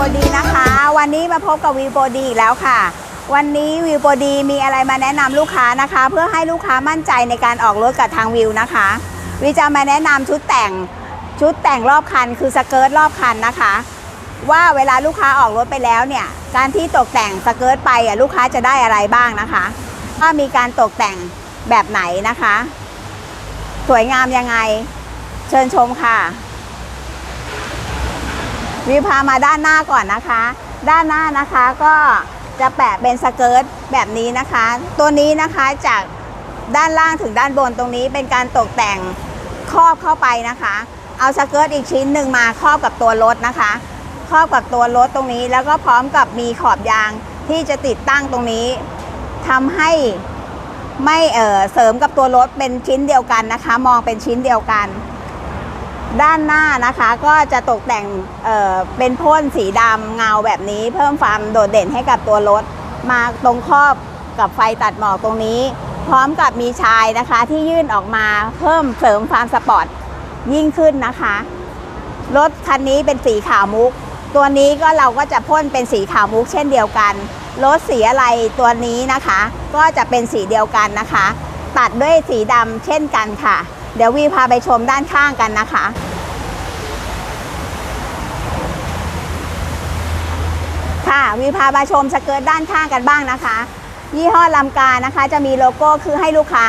วันนี้มาพบกับวิวโบดีอีกแล้วค่ะ วันนี้วิวโบดีมีอะไรมาแนะนำลูกค้านะคะ เพื่อให้ลูกค้ามั่นใจในการออกรถกับทางวิวนะคะวิจะมาแนะนำชุดแต่งชุดแต่งรอบคัน คือสเกิร์ตรอบคันนะคะ ว่าเวลาลูกค้าออกรถไปแล้วเนี่ย การที่ตกแต่งสเกิร์ตไปอะลูกค้าจะได้อะไรบ้างนะคะว่ามีการตกแต่งแบบไหนนะคะ สวยงามยังไง เชิญชมค่ะ วิพามาด้านหน้าก่อนนะคะ ด้านหน้านะคะก็จะแปะเป็นสเกิร์ตแบบนี้นะคะ ตัวนี้นะคะจากด้านล่างถึงด้านบนตรงนี้เป็นการตกแต่งครอบเข้าไปนะคะ เอาสเกิร์ตอีกชิ้นหนึ่งมาครอบกับตัวรถนะคะ ครอบกับตัวรถตรงนี้ แล้วก็พร้อมกับมีขอบยางที่จะติดตั้งตรงนี้ทำให้ไม่เออเสริมกับตัวรถเป็นชิ้นเดียวกันนะคะ มองเป็นชิ้นเดียวกัน ด้านหน้านะคะก็จะตกแต่งเเป็นพ่นสีดำเงาแบบนี้ เพิ่มความโดดเด่นให้กับตัวรถ มาตรงครอบกับไฟตัดหมอกตรงนี้ พร้อมกับมีชายนะคะที่ยื่นออกมาเพิ่มเสริมความสปอร์ตยิ่งขึ้นนะคะ รถคันนี้เป็นสีขาวมุก ตัวนี้ก็เราก็จะพ่นเป็นสีขาวมุกเช่นเดียวกันรถสีอะไรตัวนี้นะคะ ก็จะเป็นสีเดียวกันนะคะ ตัดด้วยสีดำเช่นกันค่ะ เดี๋ยววีพาไปชมด้านข้างกันนะคะ ค่ะวีพาไปชมสเกิร์ตด้านข้างกันบ้างนะคะ ยี่ห้อลำกานะคะ จะมีโลโก้คือให้ลูกค้า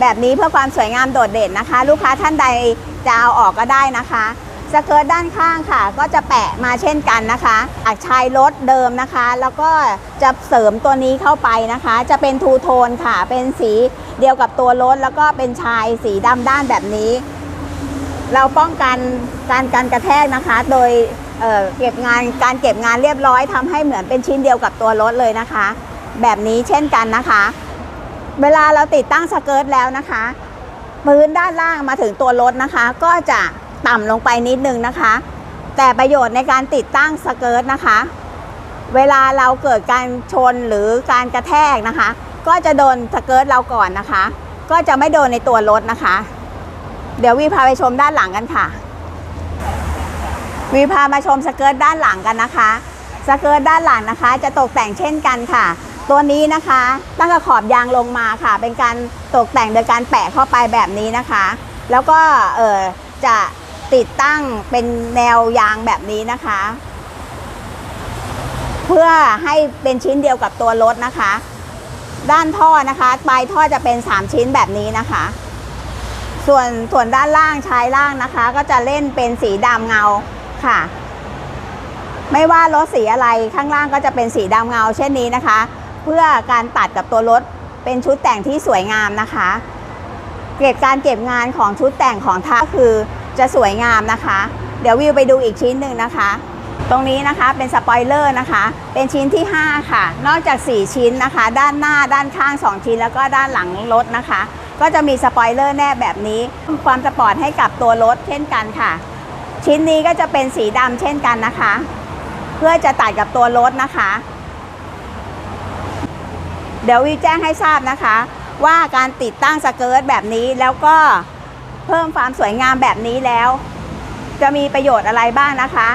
แบบนี้เพื่อความสวยงามโดดเด่นนะคะ ลูกค้าท่านใดจะเอาออกก็ได้นะคะ สเกิร์ตด้านข้างค่ะ ก็จะแปะมาเช่นกันนะคะจากชายรถเดิมนะคะ แล้วก็จะเสริมตัวนี้เข้าไปนะคะ จะเป็นทูโทนค่ะ เป็นสีเดียวกับตัวรถ แล้วก็เป็นชายสีดำด้านแบบนี้ เราป้องกันการการกระแทกนะคะ โดยเเก็บงานการเก็บงานเรียบร้อยทำให้เหมือนเป็นชิ้นเดียวกับตัวรถเลยนะคะ แบบนี้เช่นกันนะคะ เวลาเราติดตั้งสเกิร์ตแล้วนะคะ พื้นด้านล่างมาถึงตัวรถนะคะ ก็จะ ต่ำลงไปนิดนึงนะคะ แต่ประโยชน์ในการติดตั้งสเกิร์ตนะคะ เวลาเราเกิดการชนหรือการกระแทกนะคะ ก็จะโดนสเกิร์ตเราก่อนนะคะ ก็จะไม่โดนในตัวรถนะคะ เดี๋ยววีพาไปชมด้านหลังกันค่ะวีพามาชมสเกิร์ตด้านหลังกันนะคะสเกิร์ตด้านหลังนะคะ จะตกแต่งเช่นกันค่ะ ตัวนี้นะคะ ตั้งแต่ขอบยางลงมาค่ะ เป็นการตกแต่งโดยการแปะเข้าไปแบบนี้นะคะ แล้วก็เออจะ ติดตั้งเป็นแนวยางแบบนี้นะคะ เพื่อให้เป็นชิ้นเดียวกับตัวรถนะคะ ด้านท่อนะคะปลายท่อจะเป็น 3 ชิ้นแบบนี้นะคะ ส่วนส่วนด้านล่างชายล่างนะคะ ก็จะเล่นเป็นสีดำเงาค่ะ ไม่ว่ารถสีอะไรข้างล่างก็จะเป็นสีดำเงา เช่นนี้นะคะ เพื่อการตัดกับตัวรถเป็นชุดแต่งที่สวยงามนะคะ เกรดการเก็บงานของชุดแต่งของท่าคือจะสวยงามนะคะ เดี๋ยววิวไปดูอีกชิ้นหนึ่งนะคะ ตรงนี้นะคะเป็นสปอยเลอร์นะคะ เป็นชิ้นที่ 5 ค่ะ นอกจาก 4 ชิ้นนะคะ ด้านหน้าด้านข้าง 2 ชิ้น แล้วก็ด้านหลังรถนะคะ ก็จะมีสปอยเลอร์แนบแบบนี้เพิ่มความสปอร์ตให้กับตัวรถเช่นกันค่ะ ชิ้นนี้ก็จะเป็นสีดำเช่นกันนะคะ เพื่อจะตัดกับตัวรถนะคะ เดี๋ยววิวแจ้งให้ทราบนะคะ ว่าการติดตั้งสเกิร์ตแบบนี้แล้วก็เพิ่มความสวยงามแบบนี้แล้ว จะมีประโยชน์อะไรบ้างนะคะ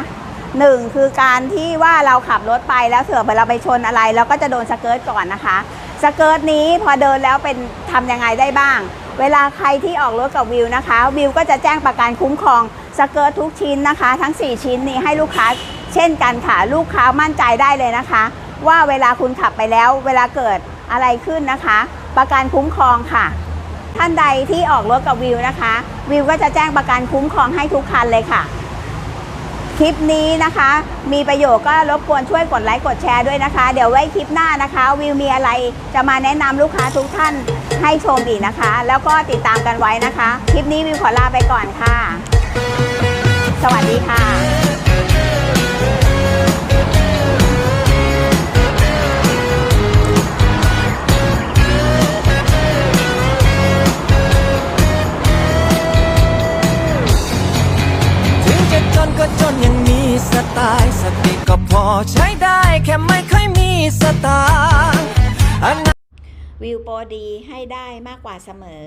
หนึ่งคือการที่ว่าเราขับรถไปแล้วเถื่อเราไปชนอะไรเราก็จะโดนสเกิร์ตก่อนนะคะสเกิร์ตนี้พอเดินแล้วเป็นทำยังไงได้บ้าง เวลาใครที่ออกรถกับวิวนะคะ วิวก็จะแจ้งประกันคุ้มครองสเกิร์ตทุกชิ้นนะคะ ทั้ง 4 ชิ้นนี้ให้ลูกค้า เช่นกันค่ะลูกค้ามั่นใจได้เลยนะคะ ว่าเวลาคุณขับไปแล้ว เวลาเกิดอะไรขึ้นนะคะ ประกันคุ้มครองค่ะ ท่านใดที่ออกรถกับวิวนะคะ วิวก็จะแจ้งประกันคุ้มครองให้ทุกคันเลยค่ะ คลิปนี้นะคะ มีประโยชน์ก็รบกวนช่วยกดไลค์กดแชร์ด้วยนะคะ เดี๋ยวไว้คลิปหน้านะคะ วิวมีอะไรจะมาแนะนำลูกค้าทุกท่านให้ชมอีกนะคะ แล้วก็ติดตามกันไว้นะคะ คลิปนี้วิวขอลาไปก่อนค่ะ สวัสดีค่ะ ตายสติก็พอใช้ได้ แค่ไม่ค่อยมีสตางค์วิวโปรดีให้ได้มากกว่าเสมอ